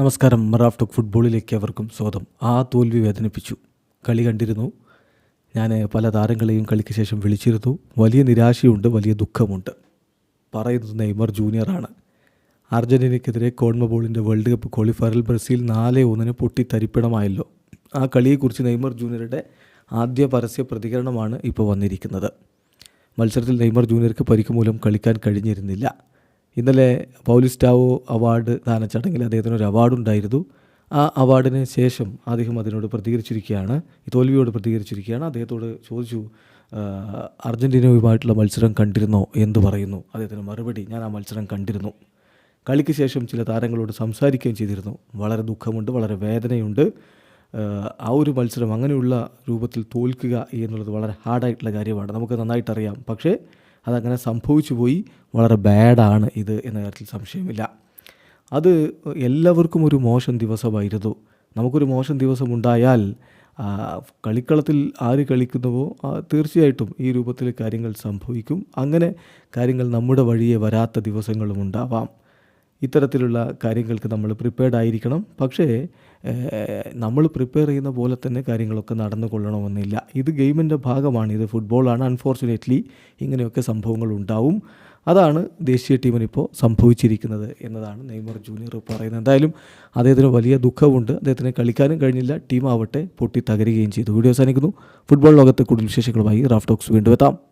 നമസ്കാരം. മറാഫ് ടോക്ക് ഫുട്ബോളിലേക്ക് അവർക്കും സ്വാഗതം. ആ തോൽവി വേദനിപ്പിച്ചു. കളി കണ്ടിരുന്നു. ഞാൻ പല താരങ്ങളെയും കളിക്ക് ശേഷം വിളിച്ചിരുന്നു. വലിയ നിരാശയുണ്ട് വലിയ ദുഃഖമുണ്ട്. പറയുന്നത് നെയ്മർ ജൂനിയറാണ് അർജന്റീനയ്ക്കെതിരെ കോൺമബോളിന്റെ വേൾഡ് കപ്പ് ക്വാളിഫയറിൽ ബ്രസീൽ നാല് ഒന്നിന് പൊട്ടി തരിപ്പിടമായല്ലോ ആ കളിയെക്കുറിച്ച് നെയ്മർ ജൂനിയറുടെ ആദ്യ പരസ്യ പ്രതികരണമാണ് ഇപ്പോൾ വന്നിരിക്കുന്നത്. മത്സരത്തിൽ നെയ്മർ ജൂനിയർക്ക് പരിക്ക് മൂലം കളിക്കാൻ കഴിഞ്ഞിരുന്നില്ല. ഇന്നലെ പൗലിസ്റ്റാവോ അവാർഡ് ദാന ചടങ്ങിൽ അദ്ദേഹത്തിന് ഒരു അവാർഡുണ്ടായിരുന്നു ആ അവാർഡിന് ശേഷം അദ്ദേഹം അതിനോട് പ്രതികരിച്ചിരിക്കുകയാണ്. ഈ തോൽവിയോട് പ്രതികരിച്ചിരിക്കുകയാണ്. അദ്ദേഹത്തോട് ചോദിച്ചു "ആ, അർജന്റീനയുമായിട്ടുള്ള മത്സരം കണ്ടിരുന്നോ? എന്ന് പറയുന്നു. അദ്ദേഹത്തിന് മറുപടി ഞാൻ ആ മത്സരം കണ്ടിരുന്നു. കളിക്ക് ശേഷം ചില താരങ്ങളോട് സംസാരിക്കുകയും ചെയ്തിരുന്നു. വളരെ ദുഃഖമുണ്ട് വളരെ വേദനയുണ്ട്. ആ ഒരു മത്സരം അങ്ങനെയുള്ള രൂപത്തിൽ തോൽക്കുക എന്നുള്ളത് വളരെ ഹാർഡായിട്ടുള്ള കാര്യമാണ്. നമുക്ക് നന്നായിട്ടറിയാം. പക്ഷേ അതങ്ങനെ സംഭവിച്ചു പോയി. വളരെ ബാഡാണ് ഇത് എന്ന കാര്യത്തിൽ സംശയമില്ല. അത് എല്ലാവർക്കും ഒരു മോശം ദിവസമായിരുന്നു. നമുക്കൊരു മോശം ദിവസം ഉണ്ടായാൽ കളിക്കളത്തിൽ ആര് കളിക്കുന്നുവോ തീർച്ചയായിട്ടും ഈ രൂപത്തിൽ കാര്യങ്ങൾ സംഭവിക്കും. അങ്ങനെ കാര്യങ്ങൾ നമ്മുടെ വഴിയെ വരാത്ത ദിവസങ്ങളും ഉണ്ടാവാം. ഇത്തരത്തിലുള്ള കാര്യങ്ങൾക്ക് നമ്മൾ പ്രിപ്പയർഡ് ആയിരിക്കണം. പക്ഷേ നമ്മൾ പ്രിപ്പയർ ചെയ്യുന്ന പോലെ തന്നെ കാര്യങ്ങളൊക്കെ നടന്നു കൊള്ളണമെന്നില്ല ഇത് ഗെയിമിന്റെ ഭാഗമാണ്. ഇത് ഫുട്ബോളാണ് അൺഫോർച്ചുനേറ്റ്ലി ഇങ്ങനെയൊക്കെ സംഭവങ്ങൾ ഉണ്ടാവും. അതാണ് ദേശീയ ടീമിനിപ്പോൾ സംഭവിച്ചിരിക്കുന്നത് എന്നതാണ് നെയ്മർ ജൂനിയർ പറയുന്നത്. എന്തായാലും അദ്ദേഹത്തിന് വലിയ ദുഃഖമുണ്ട്. അദ്ദേഹത്തിന് കളിക്കാനും കഴിഞ്ഞില്ല. ടീം ആവട്ടെ പൊട്ടി തകരുകയും ചെയ്തു. വീഡിയോ അവസാനിക്കുന്നു. ഫുട്ബോൾ ലോകത്തെ കൂടുതൽ വിശേഷങ്ങളുമായി റാഫ്റ്റോക്സ് വീണ്ടും എത്താം.